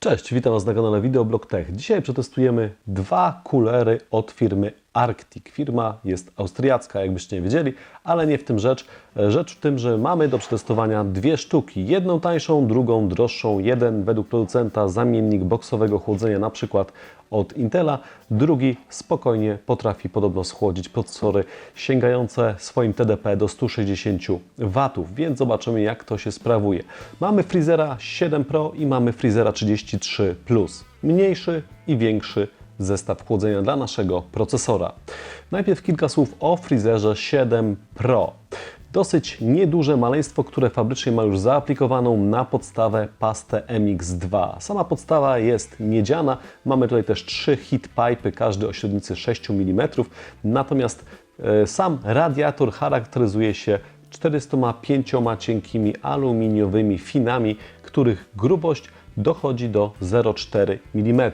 Cześć, witam Was na kanale Videoblog Tech. Dzisiaj przetestujemy dwa kulery od firmy Arctic. Firma jest austriacka, jakbyście nie wiedzieli, ale nie w tym rzecz. Rzecz w tym, że mamy do przetestowania dwie sztuki. Jedną tańszą, drugą droższą. Jeden według producenta zamiennik boksowego chłodzenia, na przykład od Intela. Drugi spokojnie potrafi podobno schłodzić procesory sięgające swoim TDP do 160 W, więc zobaczymy jak to się sprawuje. Mamy Freezera 7 Pro i mamy Freezera 33 Plus. Mniejszy i większy zestaw chłodzenia dla naszego procesora. Najpierw kilka słów o Freezerze 7 Pro. Dosyć nieduże maleństwo, które fabrycznie ma już zaaplikowaną na podstawę pastę MX2. Sama podstawa jest miedziana, mamy tutaj też trzy heat pipe, każdy o średnicy 6 mm, natomiast e, sam radiator charakteryzuje się 405 cienkimi aluminiowymi finami, których grubość dochodzi do 0,4 mm.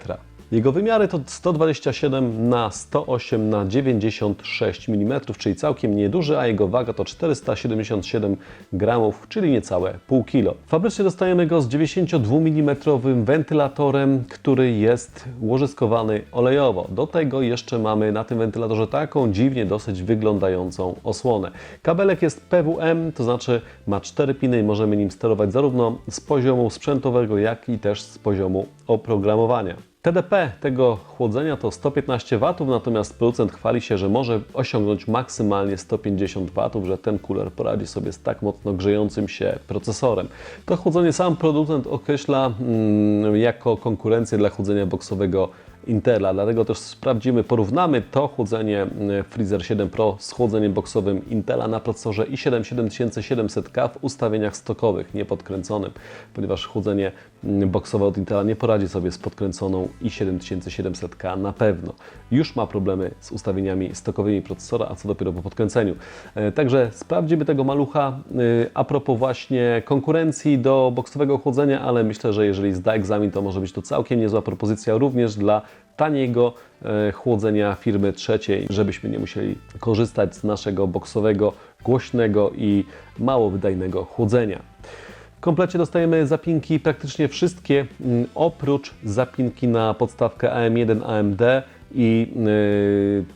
Jego wymiary to 127 na 108 na 96 mm, czyli całkiem nieduży, a jego waga to 477 gramów, czyli niecałe pół kilo. Fabrycznie dostajemy go z 92 mm wentylatorem, który jest łożyskowany olejowo. Do tego jeszcze mamy na tym wentylatorze taką dziwnie dosyć wyglądającą osłonę. Kabelek jest PWM, to znaczy ma cztery piny i możemy nim sterować zarówno z poziomu sprzętowego, jak i też z poziomu oprogramowania. TDP tego chłodzenia to 115 W, natomiast producent chwali się, że może osiągnąć maksymalnie 150 W, że ten cooler poradzi sobie z tak mocno grzejącym się procesorem. To chłodzenie sam producent określa mm, jako konkurencję dla chłodzenia boksowego Intela, dlatego też sprawdzimy, porównamy to chłodzenie mm, Freezer 7 Pro z chłodzeniem boksowym Intela na procesorze i7 7700K w ustawieniach stokowych, niepodkręconym, ponieważ chłodzenie mm, boksowe od Intela nie poradzi sobie z podkręconą i7 7700K na pewno. Już ma problemy z ustawieniami stokowymi procesora, a co dopiero po podkręceniu. E, Także sprawdzimy tego malucha y, a propos właśnie konkurencji do boksowego chłodzenia, ale myślę, że jeżeli zda egzamin, to może być to całkiem niezła propozycja również dla taniego e, chłodzenia firmy trzeciej, żebyśmy nie musieli korzystać z naszego boksowego, głośnego i mało wydajnego chłodzenia. Komplecie dostajemy zapinki praktycznie wszystkie, mm, oprócz zapinki na podstawkę AM1 AMD i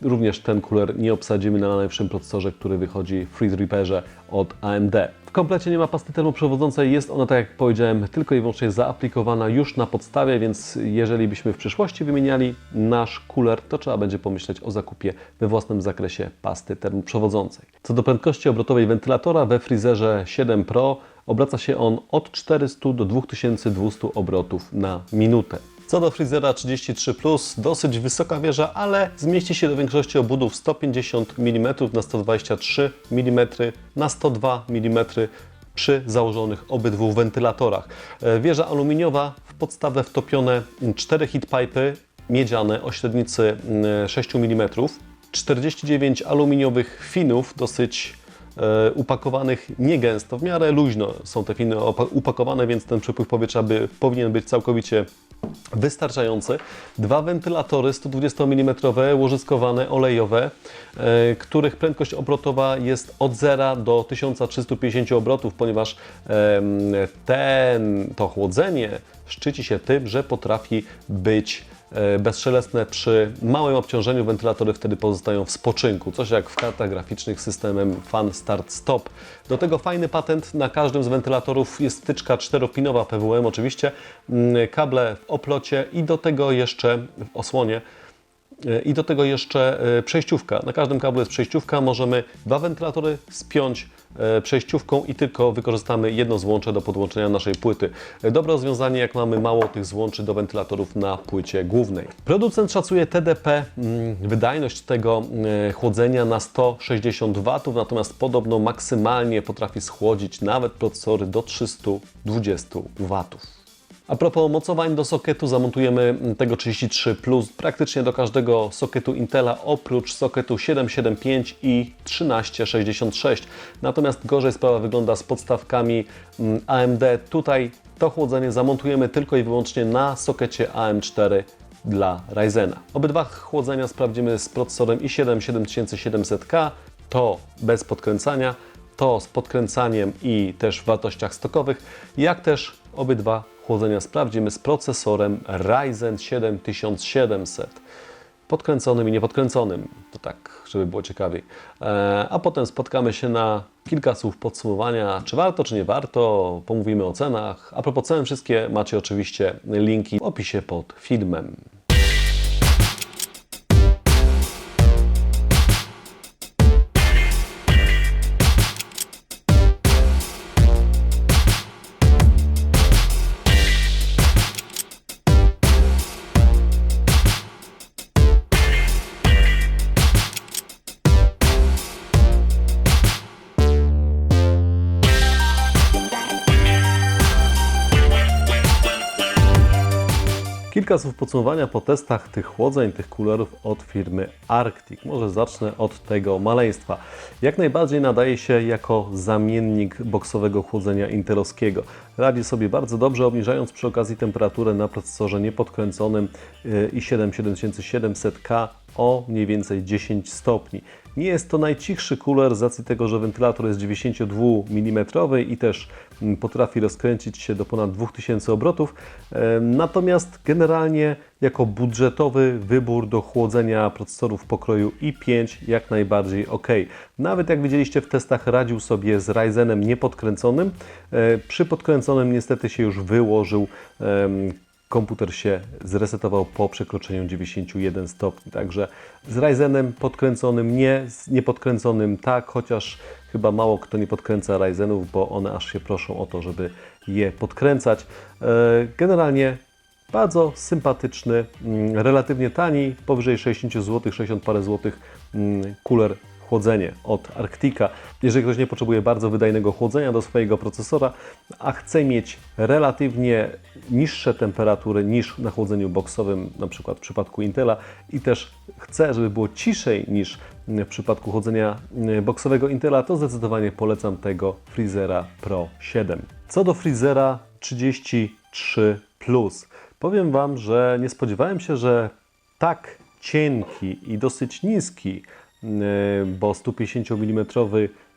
yy, również ten cooler nie obsadzimy na najnowszym procesorze, który wychodzi w Threadripperze od AMD. W komplecie nie ma pasty termoprzewodzącej, jest ona, tak jak powiedziałem, tylko i wyłącznie zaaplikowana już na podstawie, więc jeżeli byśmy w przyszłości wymieniali nasz cooler, to trzeba będzie pomyśleć o zakupie we własnym zakresie pasty termoprzewodzącej. Co do prędkości obrotowej wentylatora, we Freezerze 7 Pro obraca się on od 400 do 2200 obrotów na minutę. Co do Freezera 33 dosyć wysoka wieża, ale zmieści się do większości obudów 150 mm na 123 mm na 102 mm przy założonych obydwu wentylatorach. E, Wieża aluminiowa, w podstawę wtopione 4 heatpipe miedziane o średnicy mm, 6 mm, 49 aluminiowych finów, dosyć e, upakowanych niegęsto, w miarę luźno są te finy upakowane, więc ten przepływ powietrza by, powinien być całkowicie wystarczający. Dwa wentylatory 120 mm łożyskowane, olejowe, e, których prędkość obrotowa jest od 0 do 1350 obrotów, ponieważ ten, to chłodzenie szczyci się tym, że potrafi być e, bezszelestne przy małym obciążeniu. Wentylatory wtedy pozostają w spoczynku, coś jak w kartach graficznych systemem Fan Start Stop. Do tego fajny patent, na każdym z wentylatorów jest wtyczka czteropinowa PWM oczywiście, mm, kable w oplocie i do tego jeszcze w osłonie i do tego jeszcze e, przejściówka. Na każdym kablu jest przejściówka. Możemy dwa wentylatory spiąć e, przejściówką i tylko wykorzystamy jedno złącze do podłączenia naszej płyty. E, Dobre rozwiązanie, jak mamy mało tych złączy do wentylatorów na płycie głównej. Producent szacuje TDP, mm, wydajność tego e, chłodzenia na 160 W, natomiast podobno maksymalnie potrafi schłodzić nawet procesory do 320 W. A propos mocowań do sokietu, zamontujemy tego 33 Plus praktycznie do każdego sokietu Intela, oprócz sokietu 775 i 1366. Natomiast gorzej sprawa wygląda z podstawkami mm, AMD. Tutaj to chłodzenie zamontujemy tylko i wyłącznie na sokecie AM4 dla Ryzena. Obydwa chłodzenia sprawdzimy z procesorem i7 7700K, to bez podkręcania, to z podkręcaniem i też w wartościach stokowych, jak też obydwa chłodzenia sprawdzimy z procesorem Ryzen 7700 podkręconym i niepodkręconym. To tak, żeby było ciekawiej. E, A potem spotkamy się na kilka słów podsumowania, czy warto, czy nie warto. Pomówimy o cenach. A propos cen, wszystkie macie oczywiście linki w opisie pod filmem. Kilka słów podsumowania po testach tych chłodzeń, tych kulerów od firmy Arctic. Może zacznę od tego maleństwa. Jak najbardziej nadaje się jako zamiennik boksowego chłodzenia intelowskiego. Radzi sobie bardzo dobrze, obniżając przy okazji temperaturę na procesorze niepodkręconym y, i7 7700K o mniej więcej 10 stopni. Nie jest to najcichszy kuler z racji tego, że wentylator jest 92 mm i też mm, potrafi rozkręcić się do ponad 2000 obrotów. Em, Natomiast generalnie jako budżetowy wybór do chłodzenia procesorów pokroju i5 jak najbardziej ok. Nawet jak widzieliście w testach radził sobie z Ryzenem niepodkręconym. E, Przy podkręconym niestety się już wyłożył. komputer się zresetował po przekroczeniu 91 stopni. Także z Ryzenem podkręconym nie, z niepodkręconym tak, chociaż chyba mało kto nie podkręca Ryzenów, bo one aż się proszą o to, żeby je podkręcać. E, Generalnie bardzo sympatyczny, mm, relatywnie tani, powyżej 60 zł, 60 parę złotych mm, kuler chłodzenie od Arctica. Jeżeli ktoś nie potrzebuje bardzo wydajnego chłodzenia do swojego procesora, a chce mieć relatywnie niższe temperatury niż na chłodzeniu boksowym, na przykład w przypadku Intela i też chce, żeby było ciszej niż w przypadku chłodzenia boksowego Intela, to zdecydowanie polecam tego Freezera Pro 7. Co do Freezera 33 Plus, powiem Wam, że nie spodziewałem się, że tak cienki i dosyć niski, yy, bo 150 mm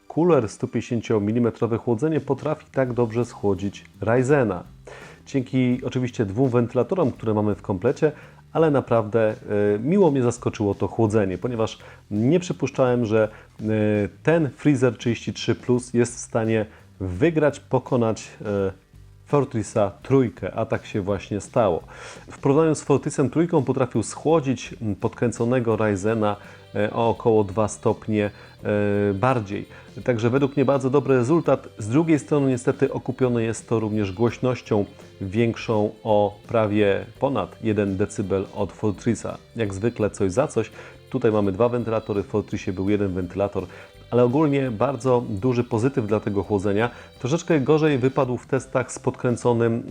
cooler, 150 mm chłodzenie potrafi tak dobrze schłodzić Ryzena. Dzięki oczywiście dwóm wentylatorom, które mamy w komplecie, ale naprawdę yy, miło mnie zaskoczyło to chłodzenie, ponieważ nie przypuszczałem, że yy, ten Freezer 33 Plus jest w stanie wygrać, pokonać Fortrisa trójkę, a tak się właśnie stało. W porównaniu z Fortrisem trójką potrafił schłodzić podkręconego Ryzena e, o około 2 stopnie e, bardziej. Także według mnie bardzo dobry rezultat. Z drugiej strony niestety okupione jest to również głośnością większą o prawie ponad 1 dB od Fortrisa. Jak zwykle coś za coś. Tutaj mamy dwa wentylatory, w Fortrisie był jeden wentylator, ale ogólnie bardzo duży pozytyw dla tego chłodzenia. Troszeczkę gorzej wypadł w testach z podkręconym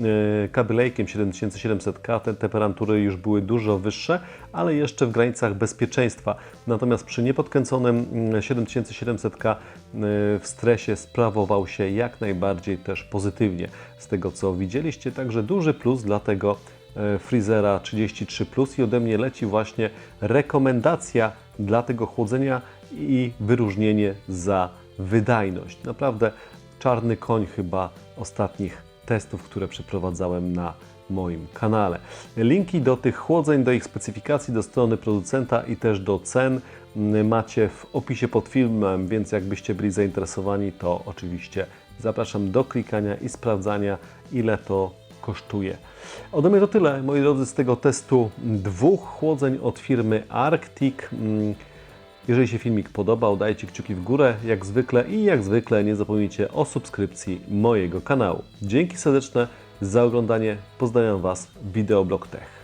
e, kabelejkiem 7700K. Te temperatury już były dużo wyższe, ale jeszcze w granicach bezpieczeństwa. Natomiast przy niepodkręconym mm, 7700K e, w stresie sprawował się jak najbardziej też pozytywnie. Z tego co widzieliście, także duży plus dla tego e, Freezera 33 Plus i ode mnie leci właśnie rekomendacja dla tego chłodzenia i wyróżnienie za wydajność. Naprawdę czarny koń chyba ostatnich testów, które przeprowadzałem na moim kanale. Linki do tych chłodzeń, do ich specyfikacji, do strony producenta i też do cen mm, macie w opisie pod filmem, więc jakbyście byli zainteresowani, to oczywiście zapraszam do klikania i sprawdzania, ile to kosztuje. Ode mnie to tyle, moi drodzy, z tego testu dwóch chłodzeń od firmy Arctic. Jeżeli się filmik podobał, dajcie kciuki w górę, jak zwykle i jak zwykle nie zapomnijcie o subskrypcji mojego kanału. Dzięki serdeczne za oglądanie. Pozdrawiam Was, Wideoblog Tech.